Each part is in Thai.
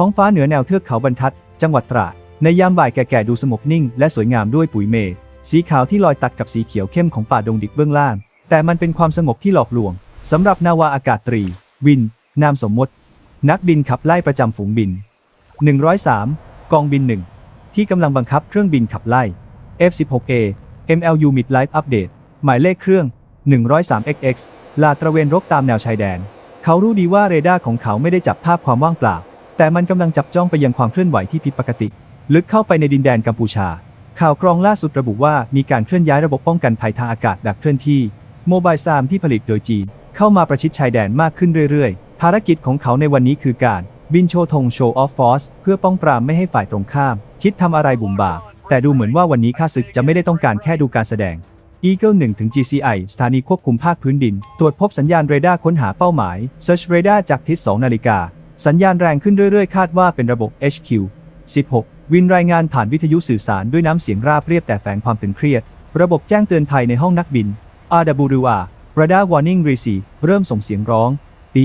ท้องฟ้าเหนือแนวเทือกเขาบรรทัด จังหวัดตราด ในยามบ่ายแก่ๆดูสงบนิ่ง และสวยงามด้วยปุ๋ยเมฆสีขาวที่ลอยตัดกับสีเขียวเข้มของป่าดงดิบเบื้องล่าง แต่มันเป็นความสงบที่หลอกลวงสำหรับนาวาอากาศตรี วิน นามสมมติ นักบินขับไล่ประจำฝูงบิน 103 กองบินหนึ่งที่กำลังบังคับเครื่องบินขับไล่ F16A MLU Midlife Update หมายเลขเครื่อง 103XX ลาตระเวนรกตามแนวชายแดน เขารู้ดีว่าเรดาร์ของเขาไม่ได้จับภาพความว่างเปล่า แต่มันกำลังจับจ้องไปยังความเคลื่อนไหวที่ผิดปกติ ลึกเข้าไปในดินแดนกัมพูชา ข่าวกรองล่าสุดระบุว่ามีการเคลื่อนย้ายระบบป้องกันภัยทางอากาศแบบเคลื่อนที่โมบายซามที่ผลิตโดยจีน เข้ามาประชิดชายแดนมากขึ้นเรื่อยๆ ภารกิจของเขาในวันนี้คือการ บินโชว์ธงโชว์ออฟฟอร์สเพื่อป้องปรามไม่ให้ฝ่ายตรงข้าม คิดทำอะไรบุ่มบ่าแต่ดูเหมือนว่าวันนี้ข้าศึกจะไม่ได้ต้องการแค่ดูการแสดง Eagle 1ถึง GCI สถานีควบคุมภาคพื้นดิน ตรวจพบสัญญาณเรดาร์ค้นหาเป้าหมาย Search Radar จากทิศ 2 นาฬิกา สัญญาณแรงขึ้นเรื่อยๆ คาดว่าเป็นระบบ HQ 16 วินรายงานผ่านวิทยุสื่อสารด้วยน้ำเสียงราบเรียบแต่แฝงความตึงเครียด ระบบแจ้งเตือนภัยในห้องนักบิน RWR Radar Warning Receive เริ่มส่งเสียงร้องปี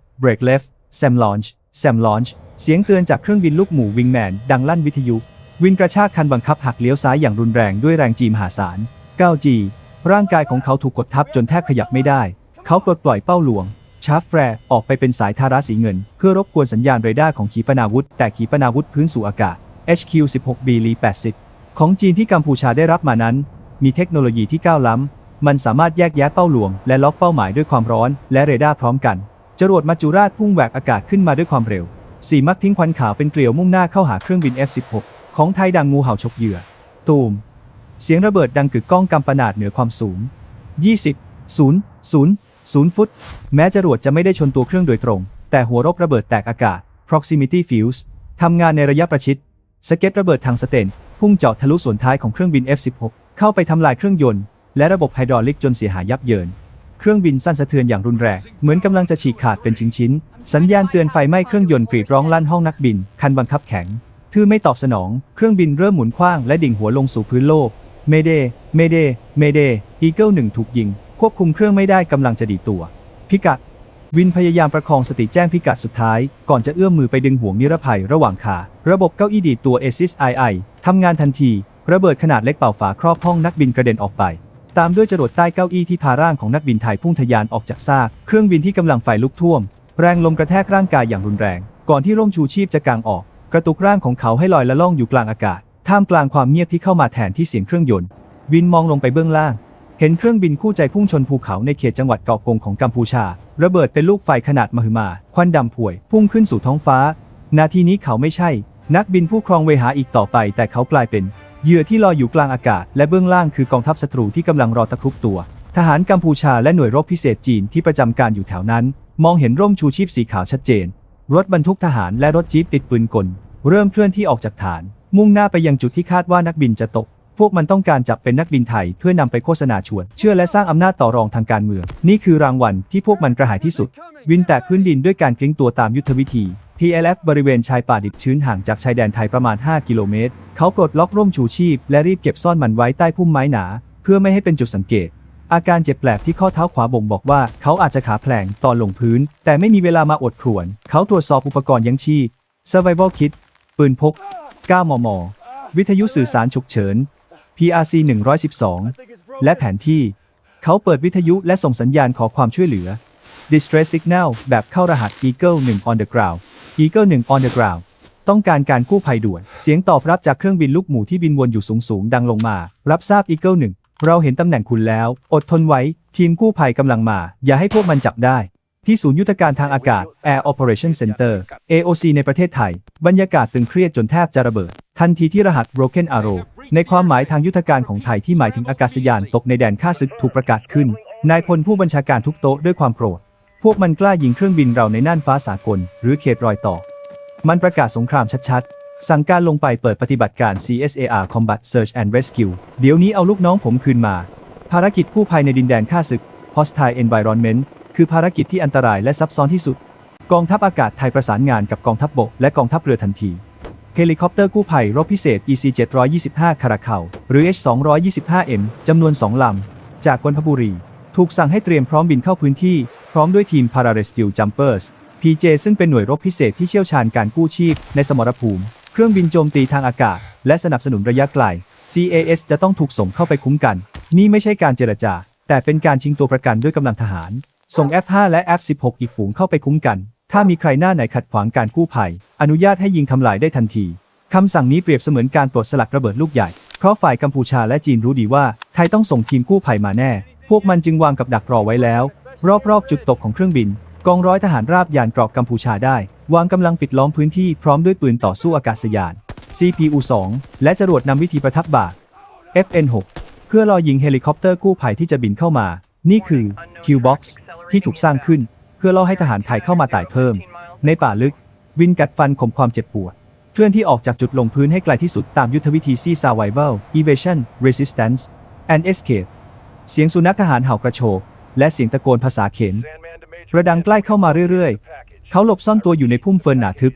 break left sam launch sam launch เสียงเตือนจากเครื่องบินลูกหมูวิงแมนดังลั่นวิทยุ วินกระชากคันบังคับหักเลี้ยวซ้ายอย่างรุนแรงด้วยแรงจีมหาศาล 9G ร่างกายของเขาถูกกดทับจนแทบขยับไม่ได้ เขาปลดปล่อยเป้าหลวง ชาร์ฟแฟร์ออกไปเป็นสายทาราสีเงิน เพื่อรบกวนสัญญาณเรดาร์ของขีปนาวุธ แต่ขีปนาวุธพื้นสู่อากาศ HQ-16B ลี80 ของจีนที่กัมพูชาได้รับมานั้น มีเทคโนโลยีที่ก้าวล้ำ มันสามารถแยกแยะเป้าหลวง และล็อกเป้าหมายด้วยความร้อน และเรดาร์พร้อมกัน จรวดมัจจุราชพุ่งแหวกอากาศขึ้นมาด้วยความเร็ว สีมักทิ้งควันขาวเป็นเกลียวมุ่งหน้าเข้าหาเครื่องบิน F-16 ของไทยดังงูเห่าฉกเหยื่อ ตูม เสียงระเบิดดังกึกก้องกำปนาดเหนือความสูง 20 0 0 0 ฟุต แม้จรวดจะไม่ได้ชนตัวเครื่องโดยตรง แต่หัวรบระเบิดแตกอากาศ proximity fuse ทำงานในระยะประชิด สเก็ตระเบิดทางสเตน พุ่งเจาะทะลุส่วนท้ายของเครื่องบิน F-16 เข้าไปทำลายเครื่องยนต์ และระบบไฮดรอลิกจนเสียหายยับเยิน เครื่องบินสั่นสะเทือนอย่างรุนแรง เหมือนกำลังจะฉีกขาดเป็นชิ้นๆ สัญญาณเตือนไฟไหม้เครื่องยนต์กรีดร้องลั่นห้องนักบิน คันบังคับแข็งทื่อไม่ตอบสนอง เครื่องบินเริ่มหมุนคว้างและดิ่งหัวลงสู่พื้นโลก เมเด เมเด เมเด อีเกิลหนึ่งถูกยิง ควบคุมเครื่องไม่ได้กำลังจะดีดตัว พิกัด วินพยายามประคองสติแจ้งพิกัดสุดท้าย ก่อนจะเอื้อมมือไปดึงห่วงนิรภัยระหว่างขา ระบบเก้าอี้ดีดตัว ASIS II ทำงานทันที ระเบิดขนาดเล็กเป่าฝาครอบห้องนักบินกระเด็นออกไป ตามด้วยจรวดใต้เก้าอี้ที่พาร่างของนักบินไทยพุ่งทะยานออกจากซาก เครื่องบินที่กำลังไฟลุกท่วม แรงลมกระแทกร่างกายอย่างรุนแรง ก่อนที่ร่มชูชีพจะกางออก กระตุกร่างของเขาให้ลอยละล่องอยู่กลางอากาศ ท่ามกลางความเงียบที่เข้ามาแทนที่เสียงเครื่องยนต์ วินมองลงไปเบื้องล่าง เห็นเครื่องบินคู่ใจพุ่งชนภูเขาในเขตจังหวัดเกาะกงของกัมพูชา ระเบิดเป็นลูกไฟขนาดมหึมา ควันดำผวย พุ่งขึ้นสู่ท้องฟ้า นาทีนี้เขาไม่ใช่ นักบินผู้ครองเวหาอีกต่อไป แต่เขากลายเป็น เหยื่อที่ลอยอยู่กลางอากาศและเบื้องล่างคือกองทัพศัตรูที่กำลังรอตะครุบตัว ทหารกัมพูชาและหน่วยรบพิเศษจีนที่ประจำการอยู่แถวนั้น มองเห็นร่มชูชีพสีขาวชัดเจน รถบรรทุกทหารและรถจี๊ปติดปืนกล เริ่มเคลื่อนที่ออกจากฐาน มุ่งหน้าไปยังจุดที่คาดว่านักบินจะตก พวกมันต้องการจับเป็นนักบินไทยเพื่อนำไปโฆษณาชวน เชื่อและสร้างอำนาจต่อรองทางการเมือง นี่คือรางวัลที่พวกมันกระหายที่สุด วินแตกพื้นดินด้วยการกลิ้งตัวตามยุทธวิธี PLF บริเวณชายป่าดิบชื้นห่างจากชายแดนไทยประมาณ 5 กิโลเมตร เขาปลดล็อกร่มชูชีพ และรีบเก็บซ่อนมันไว้ใต้พุ่มไม้หนา เพื่อไม่ให้เป็นจุดสังเกต อาการเจ็บแปลบที่ข้อเท้าขวาบ่งบอกว่าเขาอาจจะขาแผลงตอนลงพื้น แต่ไม่มีเวลามาอดครวน เขาตรวจสอบอุปกรณ์ยังชีพ Survival Kit ปืนพก 9 มม วิทยุสื่อสารฉุกเฉิน PRC 112 และแผนที่ เขาเปิดวิทยุและส่งสัญญาณขอความช่วยเหลือ Distress Signal แบบเข้ารหัส Eagle 1 on the ground Eagle 1 on the ground ต้องการการกู้ภัยด่วน เสียงตอบรับจากเครื่องบินลูกหมูที่บินวนอยู่สูงๆดังลงมา รับทราบ Eagle 1 เราเห็นตำแหน่งคุณแล้ว อดทนไว้ ทีมกู้ภัยกำลังมา อย่าให้พวกมันจับได้ ที่ศูนย์ยุทธการทางอากาศ Air Operation Center AOC ในประเทศไทย บรรยากาศตึงเครียดจนแทบจะระเบิด ทันทีที่รหัส Broken Arrow ในความหมายทางยุทธการของไทยที่หมายถึงอากาศยานตกในแดนค่าศึกถูกประกาศขึ้นนายพลผู้บัญชาการทุกโต๊ะด้วยความโกรธ พวกมันกล้ายิงเครื่องบินเราในน่านฟ้าสากล หรือเขตรอยต่อ มันประกาศสงครามชัดๆ สั่งการลงไปเปิดปฏิบัติการ CSAR Combat Search and Rescue เดี๋ยวนี้เอาลูกน้องผมคืนมา ภารกิจกู้ภัยในดินแดนข้าศึก Hostile Environment คือภารกิจที่อันตรายและซับซ้อนที่สุด กองทัพอากาศไทยประสานงานกับกองทัพบกและกองทัพเรือทันที เฮลิคอปเตอร์กู้ภัยรบพิเศษ EC 725คาราเข่าหรือ H 225M จำนวน 2 ลำ จากกนทบุรี ถูกสั่งให้เตรียมพร้อมบินเข้าพื้นที่ พร้อมด้วยทีม Pararescue Jumpers PJ ซึ่งเป็นหน่วยรบพิเศษที่เชี่ยวชาญการกู้ชีพในสมรภูมิ เครื่องบินโจมตีทางอากาศ และสนับสนุนระยะไกล CAS จะต้องถูกส่งเข้าไปคุ้มกัน นี่ไม่ใช่การเจรจา แต่เป็นการชิงตัวประกันด้วยกำลังทหาร ส่ง F5 และ F16 อีกฝูงเข้าไปคุ้มกัน ถ้ามีใครหน้าไหนขัดขวางการกู้ภัย อนุญาตให้ยิงทำลายได้ทันทีคำสั่งนี้เปรียบเสมือนการปลดสลักระเบิดลูกใหญ่ เพราะฝ่ายกัมพูชาและจีนรู้ดีว่าไทยต้องส่งทีมกู้ภัยมาแน่ พวกมันจึงวางกับดักรอไว้แล้ว รอบๆ จุดตกของเครื่องบิน กองร้อยทหารราบยานเกรอบกัมพูชาได้ วางกำลังปิดล้อมพื้นที่พร้อมด้วยปืนต่อสู้อากาศยาน CPU-2 และจรวดนำวิธีประทับบา FN6 เพื่อรอยิงเฮลิคอปเตอร์กู้ภัยที่จะบินเข้ามา นี่คือ Q-Box ที่ถูกสร้างขึ้น เพื่อล่อให้ทหารไทยเข้ามาไต่เพิ่ม ในป่าลึก วินกัดฟันข่มความเจ็บปวด เคลื่อนที่ออกจากจุดลงพื้นให้ไกลที่สุดตามยุทธวิธี Sea Survival Evasion Resistance and Escape เสียงสุนัขทหารเห่ากระโชก และเสียงตะโกนภาษาเขนระดังใกล้เข้ามาเรื่อยๆ เขาหลบซ่อนตัวอยู่ในพุ่มเฟิร์นหนาทึบ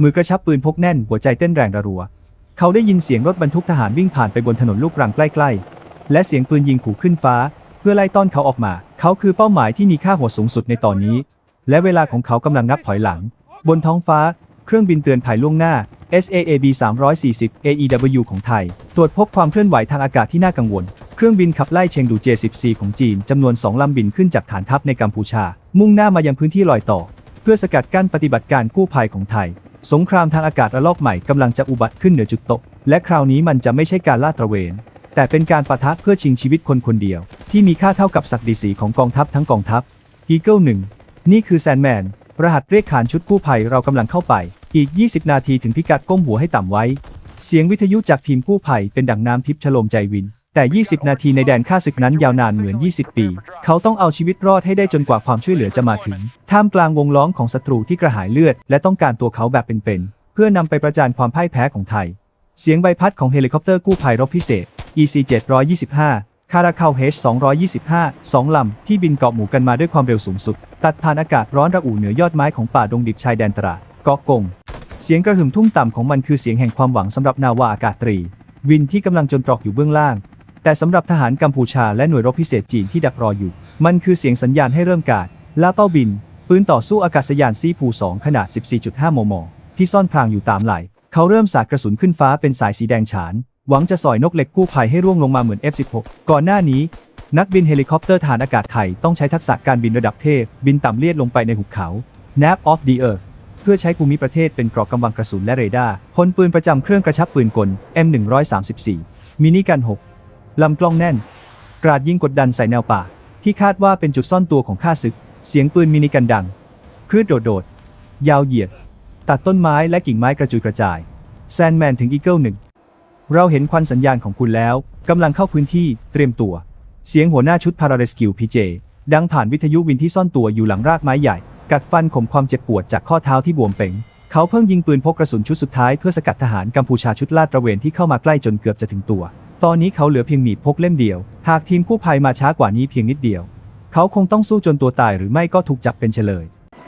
มือกระชับปืนพกแน่นหัวใจเต้นแรงระรัว เขาได้ยินเสียงรถบรรทุกทหารวิ่งผ่านไปบนถนนลูกรังใกล้ๆ และเสียงปืนยิงขู่ขึ้นฟ้า เพื่อไล่ต้อนเขาออกมา เขาคือเป้าหมายที่มีค่าหัวสูงสุดในตอนนี้ และเวลาของเขากำลังนับถอยหลัง บนท้องฟ้า เครื่องบินเตือนภัยล่วงหน้า SAAB 340 AEW ของไทย ตรวจพบความเคลื่อนไหวทางอากาศที่น่ากังวล เครื่องบินขับไล่เชงดู J14 ของจีนจำนวน 2 ลำบินขึ้นจากฐานทัพในกัมพูชา มุ่งหน้ามายังพื้นที่ลอยต่อ เพื่อสกัดกั้นปฏิบัติการกู้ภัยของไทย สงครามทางอากาศระลอกใหม่กำลังจะอุบัติขึ้นเหนือจุดตก และคราวนี้มันจะไม่ใช่การลาดตระเวน แต่เป็นการปะทะเพื่อชิงชีวิตคนคนเดียว ที่มีค่าเท่ากับศักดิศรีของกองทัพทั้งกองทัพ Eagle 1นี่คือแซนแมนรหัสเรียกขานชุดกู้ภัยเรากำลังเข้าไป อีก 20 นาทีถึงพิกัดก้มหัวให้ต่ำไว้ เสียงวิทยุจากทีมกู้ภัยเป็นดังน้ำทิพย์ฉโลมใจวิน แต่ 20 นาทีในแดนค่าศึกนั้นยาวนานเหมือน 20 ปี เขาต้องเอาชีวิตรอดให้ได้จนกว่าความช่วยเหลือจะมาถึง ท่ามกลางวงล้อมของศัตรูที่กระหายเลือด และต้องการตัวเขาแบบเป็นๆ เพื่อนำไปประจานความพ่ายแพ้ของไทย เสียงใบพัดของเฮลิคอปเตอร์กู้ภัยรบพิเศษ EC 725 คาราคาว H 225 สองลำที่บินเกาะหมู่กันมาด้วยความเร็วสูงสุด ตัดผ่านอากาศร้อนระอุเหนือยอดไม้ของป่าดงดิบชายแดนตราเกาะกง เสียงกระหึ่มทุ่มต่ำของมันคือเสียงแห่งความหวังสำหรับนาวาอากาศตรี วินที่กำลังจนตรอกอยู่เบื้องล่าง แต่สำหรับทหารกัมพูชาและหน่วยรบพิเศษจีนที่ดักรออยู่ มันคือเสียงสัญญาณให้เริ่มการลาเป้าบิน ปืนต่อสู้อากาศยานซีผู2 ขนาด 14.5 มม ที่ซ่อนพรางอยู่ตามไหล เขาเริ่มสาดกระสุนขึ้นฟ้าเป็นสายสีแดงฉาน หวังจะสอยนกเหล็กกู้ภัยให้ร่วงลงมาเหมือน F16 ก่อนหน้านี้ นักบินเฮลิคอปเตอร์ฐานอากาศไทยต้องใช้ทักษะการบินระดับเทพ บินต่ำเลียดลงไปในหุบเขา Nap of the Earth เพื่อใช้ภูมิประเทศเป็นกราะกำบังกระสุนและเรดาร์พลปืนประจำเครื่องกระชับปืนกล M134 มินิกัน6 ลำกล้องแน่น กราดยิงกดดันใส่แนวป่า ที่คาดว่าเป็นจุดซ่อนตัวของข้าศึก เสียงปืนมินิกันดังคลื่นโดดๆ ยาวเหยียด ตัดต้นไม้และกิ่งไม้กระจุยกระจาย แซนแมนถึงอีเกิลหนึ่ง เราเห็นควันสัญญาณของคุณแล้วกำลังเข้าพื้นที่เตรียมตัว เสียงหัวหน้าชุดพาราเรสคิวพีเจดังผ่านวิทยุวินที่ซ่อนตัวอยู่หลังรากไม้ใหญ่ กัดฟันข่มความเจ็บปวดจากข้อเท้าที่บวมเป่งเขาเพิ่งยิงปืนพกกระสุนชุดสุดท้ายเพื่อสกัดทหารกัมพูชาชุดลาดตระเวนที่เข้ามาใกล้จนเกือบจะถึงตัว ตอนนี้เขาเหลือเพียงหนีบพกเล่มเดียว หากทีมกู้ภัยมาช้ากว่านี้เพียงนิดเดียว เขาคงต้องสู้จนตัวตายหรือไม่ก็ถูกจับเป็นเฉลย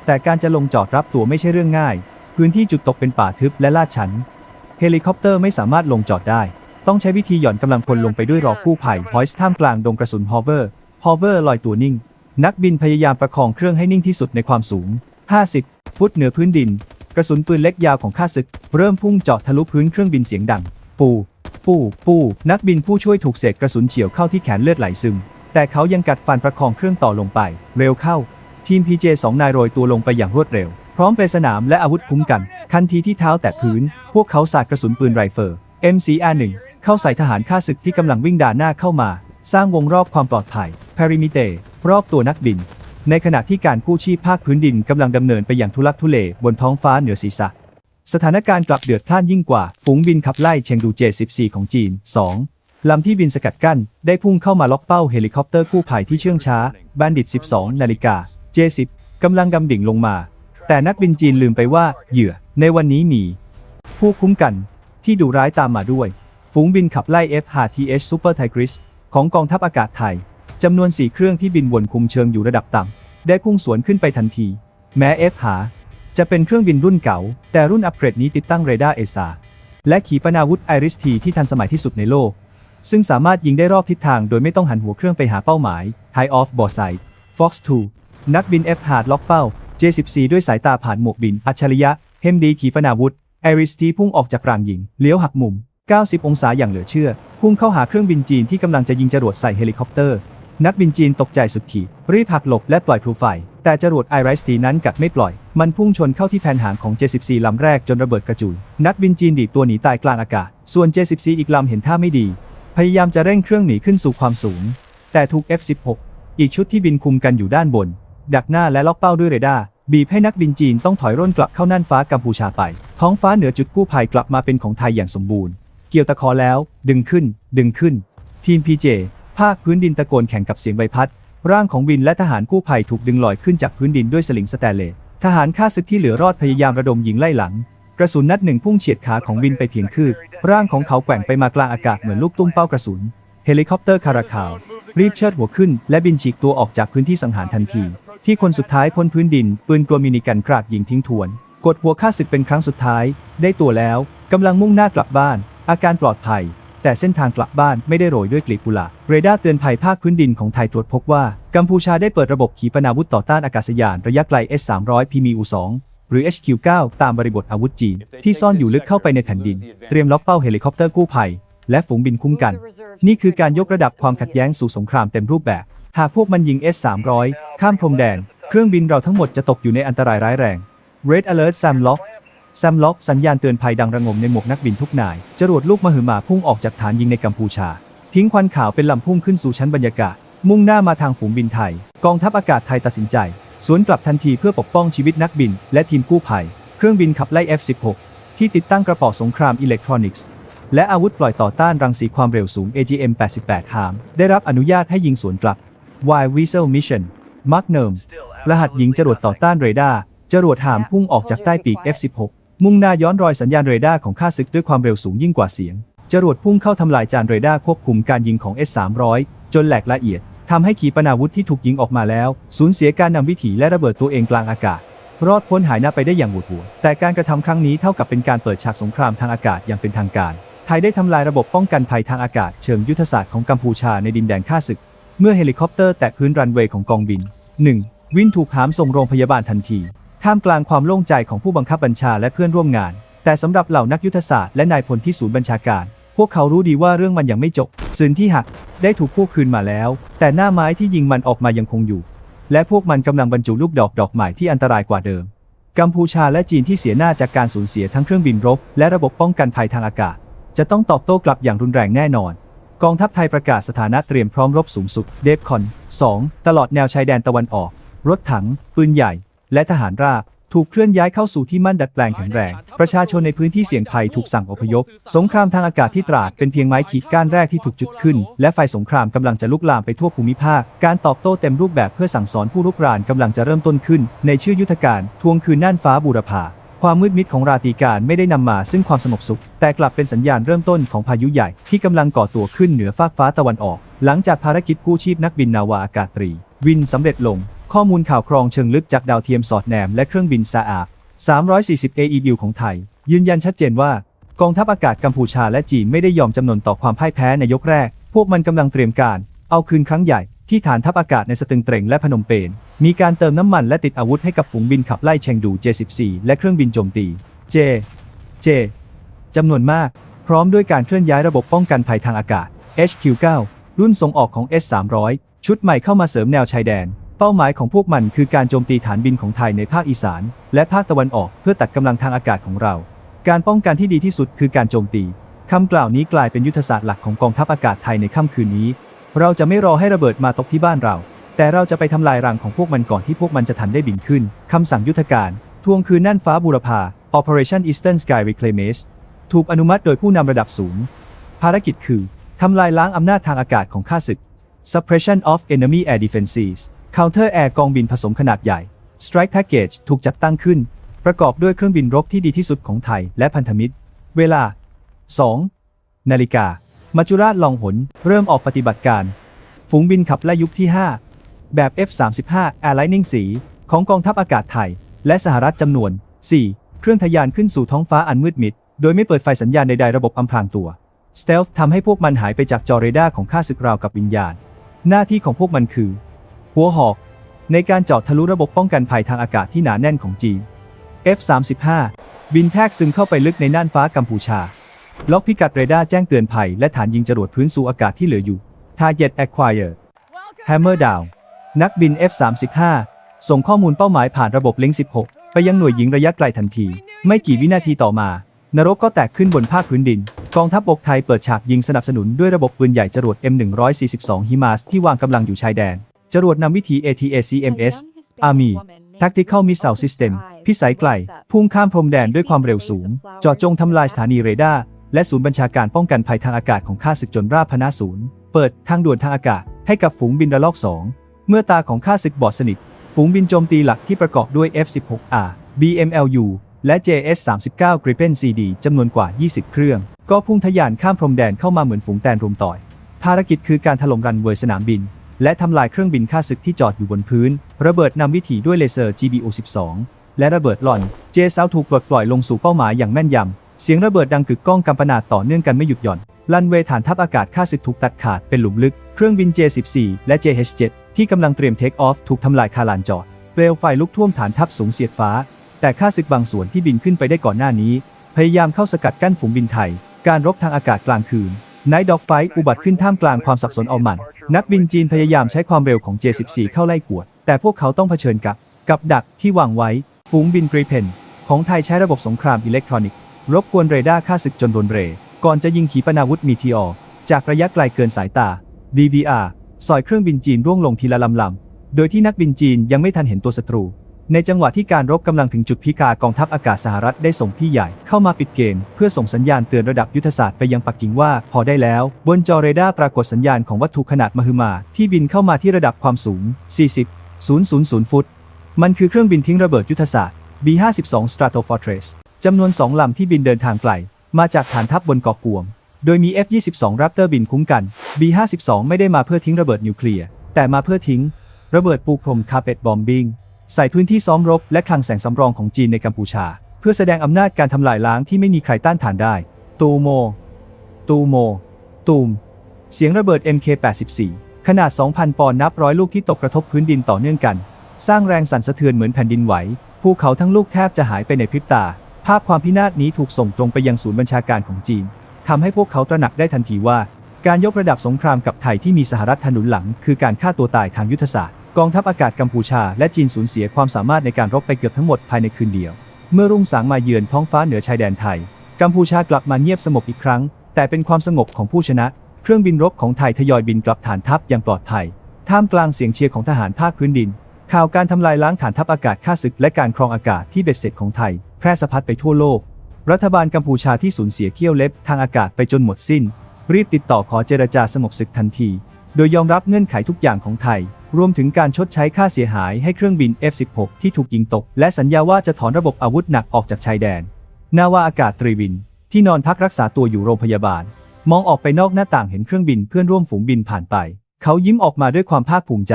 แต่การจะลงจอดรับตัวไม่ใช่เรื่องง่าย พื้นที่จุดตกเป็นป่าทึบและลาดชัน เฮลิคอปเตอร์ไม่สามารถลงจอดได้ ต้องใช้วิธีหย่อนกำลังพลลงไปด้วยรอกู้ภัยพอยส์ท่ามกลางดงกระสุนฮอเวอร์ฮอเวอร์ลอยตัวนิ่ง นักบินพยายามประคองเครื่องให้นิ่งที่สุดในความสูง 50 ฟุตเหนือพื้นดิน กระสุนปืนเล็กยาวของข้าศึก เริ่มพุ่งเจาะทะลุพื้นเครื่องบินเสียงดัง ปู ปูปูนักบินผู้ช่วยถูกเศษกระสุนเฉียวเข้าที่แขนเลือดไหลซึม แต่เขายังกัดฟันประคองเครื่องต่อลงไป เร็วเข้า ทีม PJ สองนายโรยตัวลงไปอย่างรวดเร็ว พร้อมไปสนามและอาวุธคุ้มกันทันทีที่เท้าแตะพื้น พวกเขาสาดกระสุนปืนไรเฟิล MCR1 เข้าใส่ทหารข้าศึกที่กำลังวิ่งด่านหน้าเข้ามา สร้างวงรอบความปลอดภัย Perimeter รอบตัวนักบิน ในขณะที่การกู้ชีพภาคพื้นดินกำลังดำเนินไปอย่างทุลักทุเลบนท้องฟ้าเหนือศีรษะ สถานการณ์กลับเดือดพล่านยิ่งกว่า ฝูงบินขับไล่เชงดู J14 ของจีน 2 ลำที่บินสกัดกั้น ได้พุ่งเข้ามาล็อกเป้าเฮลิคอปเตอร์กู้ภัยที่เชื่องช้า บัณฑิต 12 นาฬิกา J10 กำลังดำดิ่งลงมา แต่นักบินจีนลืมไปว่า เหยื่อ ในวันนี้มี ผู้คุ้มกันที่ดุร้ายตามมาด้วย ฝูงบินขับไล่ F-5TH Super Tigris ของกองทัพอากาศไทยจำนวน 4 เครื่องที่บินวนคุมเชิงอยู่ระดับต่ำได้พุ่งสวนขึ้นไปทันที แม้ F หา จะเป็นเครื่องบินรุ่นเก่า แต่รุ่นอัปเกรดนี้ติดตั้งเรดาร์เอซาและขีปนาวุธไอริสทีที่ทันสมัยที่สุดในโลก ซึ่งสามารถยิงได้รอบทิศทางโดยไม่ต้องหันหัวเครื่องไปหาเป้าหมาย High off b o r sight Fox 2 นักบิน F หาดล็อกเป้า J14 ด้วยสายตาผ่านหมวกบิน อัจฉริยะเฮมดีขีปนาวุธไอริสทีพุ่งออกจากรางยิง เลี้ยวหักมุม 90 องศาอย่างเหลือเชื่อ พุ่งเข้าหาเครื่องบินจีนที่กำลังจะยิงจรวดใส่เฮลิคอปเตอร์ นักบินจีนตกใจสุดขีดรีบหักหลบและปล่อยพลูไฟ แต่จรวดไอไรสทีนั้นกัดไม่ปล่อย มันพุ่งชนเข้าที่แผ่นหางของ J14 ลำแรกจนระเบิดกระจุย นักบินจีนดีดตัวหนีตายกลางอากาศ ส่วน J14 อีกลำเห็นท่าไม่ดี พยายามจะเร่งเครื่องหนีขึ้นสู่ความสูง แต่ถูก F16 อีกชุดที่บินคุมกันอยู่ด้านบน ดักหน้าและล็อกเป้าด้วยเรดาร์บีบให้นักบินจีนต้องถอยร่นกลับเข้าน่านฟ้ากัมพูชาไป ท้องฟ้าเหนือจุดกู้ภัยกลับมาเป็นของไทยอย่างสมบูรณ์ เกี่ยวตะขอแล้ว ดึงขึ้น ดึงขึ้น ทีม PJ ภาคพื้นดินตะโกนแข่งกับเสียงใบพัด ร่างของวินและทหารกู้ภัยถูกดึงลอยขึ้นจากพื้นดินด้วยสลิงสแตนเลสทหารฆ่าศึกที่เหลือรอดพยายามระดมยิงไล่หลัง กระสุนนัดหนึ่งพุ่งเฉียดขาของวินไปเพียงคืบร่างของเขาแกว่งไปมากลางอากาศเหมือนลูกตุ้มเป้ากระสุน เฮลิคอปเตอร์คาราคาว รีบเชิดหัวขึ้น และบินฉีกตัวออกจากพื้นที่สังหารทันที ที่คนสุดท้ายพ้นพื้นดิน ปืนกลัวมินิกันกราดยิงทิ้งทวน กดหัวฆ่าศึกเป็นครั้งสุดท้าย ได้ตัวแล้วกำลังมุ่งหน้ากลับบ้าน อาการปลอดภัย แต่เส้นทางกลับบ้านไม่ได้โรยด้วยกลีบกุหลาบเรดาร์เตือนภัยภาคพื้นดินของไทยตรวจพบว่า กัมพูชาได้เปิดระบบขีปนาวุธต่อต้านอากาศยานระยะไกล S-300 PMU-2 หรือ HQ-9 ตามบริบทอาวุธจีน ที่ซ่อนอยู่ลึกเข้าไปในแผ่นดิน เตรียมล็อกเป้าเฮลิคอปเตอร์กู้ภัย และฝูงบินคุ้มกัน นี่คือการยกระดับความขัดแย้งสู่สงครามเต็มรูปแบบ หากพวกมันยิง S-300 ข้ามพรมแดน เครื่องบินเราทั้งหมดจะตกอยู่ในอันตรายร้ายแรง Red Alert Sam Lock แซมล็อกสัญญาณเตือนภัยดังระงมในหมวกนักบินทุกนาย จรวดลูกมหึมาพุ่งออกจากฐานยิงในกัมพูชา ทิ้งควันขาวเป็นลำพุ่งขึ้นสู่ชั้นบรรยากาศ มุ่งหน้ามาทางฝูงบินไทย กองทัพอากาศไทยตัดสินใจ สวนกลับทันทีเพื่อปกป้องชีวิตนักบิน และทีมกู้ภัย เครื่องบินขับไล่ F-16 ที่ติดตั้งกระบอสงครามอิเล็กทรอนิกส์ และอาวุธปล่อยต่อต้านรังสีความเร็วสูง AGM-88 ฮามได้รับอนุญาตให้ยิงสวนกลับ Y Weasel Mission Magnum รหัสยิงจรวดต่อต้านเรดาร์จรวดหามพุ่งออกจากใต้ปีก F16 มุ่งหน้าย้อนรอยสัญญาณเรดาร์ของข้าศึกด้วยความเร็วสูงยิ่งกว่าเสียง จรวดพุ่งเข้าทำลายจานเรดาร์ควบคุมการยิงของ S300 จนแหลกละเอียดทำให้ขีปนาวุธที่ถูกยิงออกมาแล้ว สูญเสียการนำวิถีและระเบิดตัวเองกลางอากาศ รอดพ้นหายหน้าไปได้อย่างหวุดหวิดแต่การกระทำครั้งนี้เท่ากับเป็นการเปิดฉากสงครามทางอากาศอย่างเป็นทางการ ไทยได้ทำลายระบบป้องกันภัยทางอากาศเชิงยุทธศาสตร์ของกัมพูชาในดินแดนข้าศึก เมื่อเฮลิคอปเตอร์แตะพื้นรันเวย์ของกองบิน 1. วินถูกหามส่งโรงพยาบาลทันที ท่ามกลางความโล่งใจของผู้บังคับบัญชาและเพื่อนร่วมงาน แต่สำหรับเหล่านักยุทธศาสตร์และนายพลที่ศูนย์บัญชาการ พวกเขารู้ดีว่าเรื่องมันยังไม่จบสืนที่หักได้ถูกพวกคืนมาแล้ว แต่หน้าไม้ที่ยิงมันออกมายังคงอยู่ และพวกมันกำลังบรรจุลูกดอกดอกใหม่ที่อันตรายกว่าเดิม กัมพูชาและจีนที่เสียหน้าจากการสูญเสียทั้งเครื่องบินรบ และระบบป้องกันภัยทางอากาศ จะต้องตอบโต้กลับอย่างรุนแรงแน่นอนกองทัพไทยประกาศสถานะเตรียมพร้อมรบสูงสุด เดฟคอน 2 ตลอดแนวชายแดนตะวันออก รถถัง ปืนใหญ่ และทหารราบถูกเคลื่อนย้ายเข้าสู่ที่มั่นดัดแปลงแข็งแรง ประชาชนในพื้นที่เสี่ยงภัยถูกสั่งอพยพ สงครามทางอากาศที่ตราดเป็นเพียงไม้ขีดก้านแรกที่ถูกจุดขึ้น และไฟสงครามกำลังจะลุกลามไปทั่วภูมิภาค การตอบโต้เต็มรูปแบบเพื่อสั่งสอนผู้รุกรานกำลังจะเริ่มต้นขึ้น ในชื่อยุทธการทวงคืนน่านฟ้าบูรพาความมืดมิดของราตรีการไม่ได้นำมาซึ่งความสงบสุข แต่กลับเป็นสัญญาณเริ่มต้นของพายุใหญ่ที่กำลังก่อตัวขึ้นเหนือฟากฟ้าตะวันออก หลังจากภารกิจกู้ชีพนักบินนาวาอากาศตรี วินสำเร็จลง ข้อมูลข่าวครองเชิงลึกจากดาวเทียมสอดแนมและเครื่องบินซาอาบ340 AEU ของไทย ยืนยันชัดเจนว่า กองทัพอากาศกัมพูชาและจีนไม่ได้ยอมจำนนต่อความพ่ายแพ้ในยกแรก พวกมันกำลังเตรียมการ เอาคืนครั้งใหญ่ที่ฐานทัพอากาศในสตึงเตรงและพนมเปญ มีการเติมน้ำมันและติดอาวุธให้กับฝูงบินขับไล่เชงดู J14 และเครื่องบินโจมตี J J จำนวนมาก พร้อมด้วยการเคลื่อนย้ายระบบป้องกันภัยทางอากาศ HQ9 รุ่นส่งออกของ S300 ชุดใหม่เข้ามาเสริมแนวชายแดน เป้าหมายของพวกมันคือการโจมตีฐานบินของไทยในภาคอีสาน และภาคตะวันออกเพื่อตัดกำลังทางอากาศของเรา การป้องกันที่ดีที่สุดคือการโจมตีคำกล่าวนี้กลายเป็นยุทธศาสตร์หลักของกองทัพอากาศไทยในค่ำคืนนี้ เราจะไม่รอให้ระเบิดมาตกที่บ้านเรา แต่เราจะไปทำลายรังของพวกมันก่อนที่พวกมันจะทันได้บินขึ้นคำสั่งยุทธการทวงคืนน่านฟ้าบูรพา Operation Eastern Sky Reclamation ถูกอนุมัติโดยผู้นำระดับสูง ภารกิจคือทำลายล้างอำนาจทางอากาศของข้าศึก Suppression of Enemy Air Defenses Counter Air กองบินผสมขนาดใหญ่ Strike Package ถูกจัดตั้งขึ้น ประกอบด้วยเครื่องบินรบที่ดีที่สุดของไทยและพันธมิตร เวลา 2 นาฬิกา มัจจุราชลองหน เริ่มออกปฏิบัติการ ฝูงบินขับไล่ยุคที่ 5 แบบ F-35 Air Lightning สี ของกองทัพอากาศไทย และสหรัฐจำนวน 4 เครื่องทะยานขึ้นสู่ท้องฟ้าอันมืดมิด โดยไม่เปิดไฟสัญญาณใดๆระบบอำพรางตัว Stealth ทำให้พวกมันหายไปจากจอเรดาร์ของข้าศึกราวกับวิญญาณ หน้าที่ของพวกมันคือ หัวหอก ในการเจาะทะลุระบบป้องกันภัยทางอากาศที่หนาแน่นของจีน F-35 บินแทรกซึมเข้าไปลึกในน่านฟ้ากัมพูชา ล็อกพิกัดเรดาร์แจ้งเตือนภัย และฐานยิงจรวดพื้นสู่อากาศที่เหลืออยู่ Target Acquire Hammer Down นักบิน F-35 ส่งข้อมูลเป้าหมายผ่านระบบลิงก์16 ไปยังหน่วยยิงระยะไกลทันที ไม่กี่วินาทีต่อมา นรกก็แตกขึ้นบนภาคพื้นดิน กองทัพบกไทยเปิดฉากยิงสนับสนุนด้วยระบบปืนใหญ่จรวด M142 ฮิมาสที่วางกำลังอยู่ชายแดน จรวดนำวิถี ATACMS Army Tactical Missile System พิสัยไกล พุ่งข้ามพรมแดนด้วยความเร็วสูงเจาะจงทำลายสถานีเรดาร์และศูนย์บัญชาการป้องกันภัยทางอากาศของข้าศึกจนราบพนาศูนย์ เปิดทางด่วนทางอากาศให้กับฝูงบินระลอก 2 เมื่อตาของข้าศึกบอดสนิท ฝูงบินโจมตีหลักที่ประกอบด้วย F-16R BMLU และ JS-39 Gripen CD จำนวนกว่า 20 เครื่อง ก็พุ่งทะยานข้ามพรมแดนเข้ามาเหมือนฝูงแตนรุมต่อย ภารกิจคือการถล่มรันเวย์สนามบิน และทำลายเครื่องบินข้าศึกที่จอดอยู่บนพื้น ระเบิดนำวิถีด้วยเลเซอร์ GBU-12 และระเบิดหล่อนเจซาวถูกปลดปล่อยลงสู่เป้าหมายอย่างแม่นยำ เสียงระเบิดดังกึกก้องกำปนาตต่อเนื่องกันไม่หยุดหย่อน ลันเวฐานทัพอากาศข้าศึกถูกตัดขาดเป็นหลุมลึก เครื่องบิน J14 และ JH7 ที่กำลังเตรียมเทคออฟถูกทำลายคาลานจอด เปลวไฟลุกท่วมฐานทัพสูงเสียดฟ้า แต่ข้าศึกบางส่วนที่บินขึ้นไปได้ก่อนหน้านี้ พยายามเข้าสกัดกั้นฝูงบินไทย การรบทางอากาศกลางคืน ไนท์ด็อกไฟอุบัติขึ้นท่ามกลางความสับสนเอามัน นักบินจีนพยายามใช้ความเร็วของ J14 เข้าไล่กวด แต่พวกเขาต้องเผชิญกับ กับดักที่วางไว้ ฝูงบินกรีเพน ของไทยใช้ระบบสงครามอิเล็กทรอนิกส์ รบกวนเรดาร์ฆ่าศึกจนโดนเร ก่อนจะยิงขีปนาวุธมีทีออจากระยะไกลเกินสายตา DVR สอยเครื่องบินจีนร่วงลงทีละลำลำโดยที่นักบินจีนยังไม่ทันเห็นตัวศัตรู ในจังหวะที่การรบกำลังถึงจุดพิกากองทัพอากาศสหรัฐได้ส่งพี่ใหญ่เข้ามาปิดเกม เพื่อส่งสัญญาณเตือนระดับยุทธศาสตร์ไปยังปักกิ่งว่าพอได้แล้ว บนจอเรดาร์ปรากฏสัญญาณของวัตถุขนาดมหึมา ที่บินเข้ามาที่ระดับความสูง 40 000 ฟุต มันคือเครื่องบินทิ้งระเบิดยุทธศาสตร์ B-52 Stratofortress จำนวน2ลำที่บินเดินทางไกล มาจากฐานทัพบนเกาะกวม โดยมี F-22 Raptor บินคุ้มกัน B-52 ไม่ได้มาเพื่อทิ้งระเบิดนิวเคลียร์แต่มาเพื่อทิ้ง ระเบิดปูพรมคาเปตบอมบิง ใส่พื้นที่ซ้อมรบและคลังแสงสำรองของจีนในกัมพูชา เพื่อแสดงอำนาจการทำลายล้างที่ไม่มีใครต้านทานได้ ตูโม ตูโม ตูม เสียงระเบิด MK84 ขนาด 2,000 ปอนด์นับร้อยลูกที่ตกกระทบพื้นดินต่อเนื่องกัน สร้างแรงสั่นสะเทือนเหมือนแผ่นดินไหว ภูเขาทั้งลูกแทบจะหายไปในพริบตา ภาพความพินาศนี้ถูกส่งตรงไปยังศูนย์บัญชาการของจีนทำให้พวกเขาตระหนักได้ทันทีว่า การยกระดับสงครามกับไทยที่มีสหรัฐหนุนหลัง คือการฆ่าตัวตายทางยุทธศาสตร์ กองทัพอากาศกัมพูชาและจีนสูญเสียความสามารถในการรบไปเกือบทั้งหมดภายในคืนเดียว เมื่อรุ่งสางมาเยือนท้องฟ้าเหนือชายแดนไทย กัมพูชากลับมาเงียบสงบอีกครั้ง แต่เป็นความสงบของผู้ชนะ เครื่องบินรบของไทยทยอยบินกลับฐานทัพอย่างปลอดภัย ท่ามกลางเสียงเชียร์ของทหารภาคพื้นดิน ข่าวการทำลายล้างฐานทัพอากาศฆ่าศึกและการครองอากาศที่เบ็ดเสร็จของไทย แพร่สะพัดไปทั่วโลก รัฐบาลกัมพูชาที่สูญเสียเขี้ยวเล็บทางอากาศไปจนหมดสิ้น รีบติดต่อขอเจรจาสงบศึกทันที โดยยอมรับเงื่อนไขทุกอย่างของไทย รวมถึงการชดใช้ค่าเสียหายให้เครื่องบิน F-16 ที่ถูกยิงตก และสัญญาว่าจะถอนระบบอาวุธหนักออกจากชายแดน นาวาอากาศตรีวิน ที่นอนพักรักษาตัวอยู่โรงพยาบาล มองออกไปนอกหน้าต่างเห็นเครื่องบินเพื่อนร่วมฝูงบินผ่านไป เขายิ้มออกมาด้วยความภาคภูมิใจ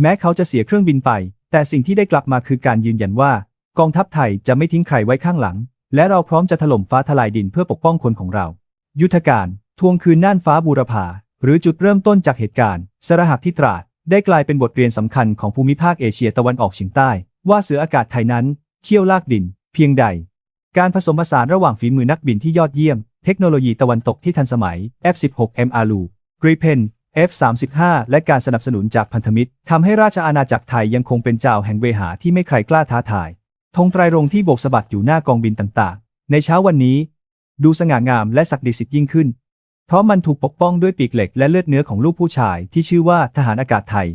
แม้เขาจะเสียเครื่องบินไป แต่สิ่งที่ได้กลับมาคือการยืนยันว่า กองทัพไทยจะไม่ทิ้งใครไว้ข้างหลัง และเราพร้อมจะถล่มฟ้าทลายดินเพื่อปกป้องคนของเรา ยุทธการทวงคืนน่านฟ้าบูรพาหรือจุดเริ่มต้นจากเหตุการณ์ สรหัสที่ตราด ได้กลายเป็นบทเรียนสำคัญของภูมิภาคเอเชียตะวันออกเฉียงใต้ ว่าเสืออากาศไทยนั้นเขี้ยวลากดิน เพียงใด การผสมผสานระหว่างฝีมือนักบินที่ยอดเยี่ยม เทคโนโลยีตะวันตกที่ทันสมัย F16 MRU Gripen F35 และการสนับสนุนจากพันธมิตรทำให้ราชอาณาจักรไทยยังคงเป็นเจ้าแห่งเวหาที่ไม่ใครกล้าท้าทายธงไตรรงที่โบกสะบัดอยู่หน้ากองบินต่างๆ ในเช้าวันนี้ ดูสง่างามและศักดิ์สิทธิ์ยิ่งขึ้น เพราะมันถูกปกป้องด้วยปีกเหล็กและเลือดเนื้อของลูกผู้ชายที่ชื่อว่าทหารอากาศไทย